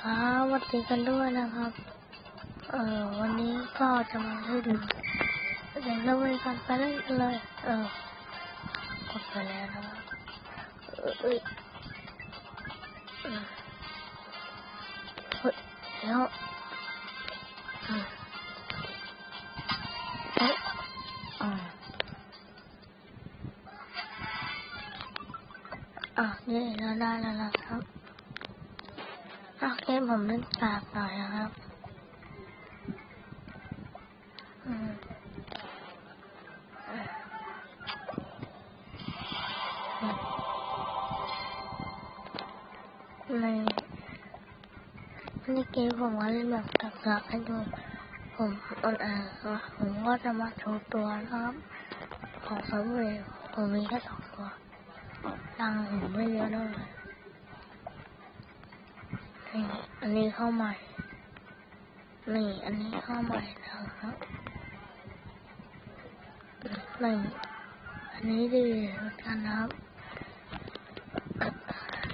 ครับสวัสดีกันด้วยนะครับ เออวันนี้ก็จะมาให้ดูเดี๋ยวเราไปกันไปเล่นกันเลย เออกดไปแล้วนะครับเออเอยเออเฮ้ยเดี๋ยวอ่าอะนี่เราได้แล้วนะครับ โอเคผมเล่นกากหน่อยนะครับในในเกมผมก็เล่นแบบตักๆให้ดูผมออนแอร์ผมก็จะมาโชว์ตัวนะครับ ของซับเวย์ผมมีแค่สองตัวตังผมไม่เยอะเท่าไหร่ นี่อันนี้เข้าใหม่ นี่ อันนี้เข้าใหม่นะครับนี่งอันนี้ดีเหมือนกันนะครับ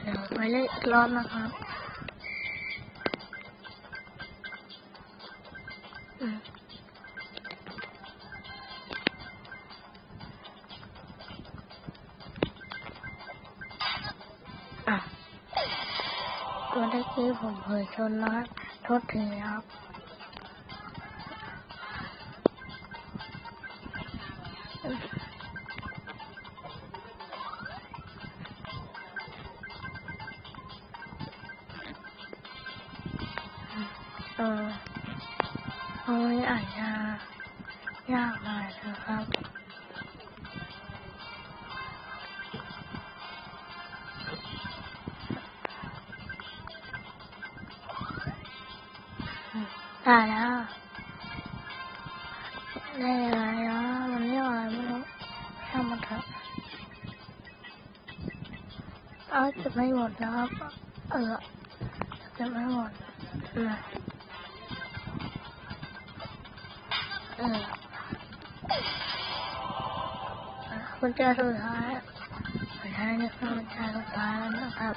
เดี๋ยวไปเล่นรอบนะครับอะ ตัวตะกี้ผมเผยชนนะครับโทษทีครับเออเอาไว้อ่านยายากหน่อยนะครับ ได้แล้วได้อะไรอะมันเรียกอะไรไม่รู้ช่างมันเถอะเอาจะไม่หมดนะครับเออจะไม่หมดนะเออคุณจอสุดท้ายสุดท้ายนี่คือคุณจอสุดท้ายแล้วนะครับ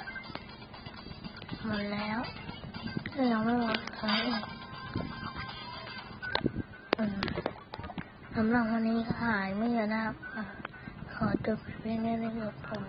หมดแล้วยังไม่หมด สำหรับวันนี้หายไม่เยอะนะครับ ขอจบเพียงแค่นี้ครับผม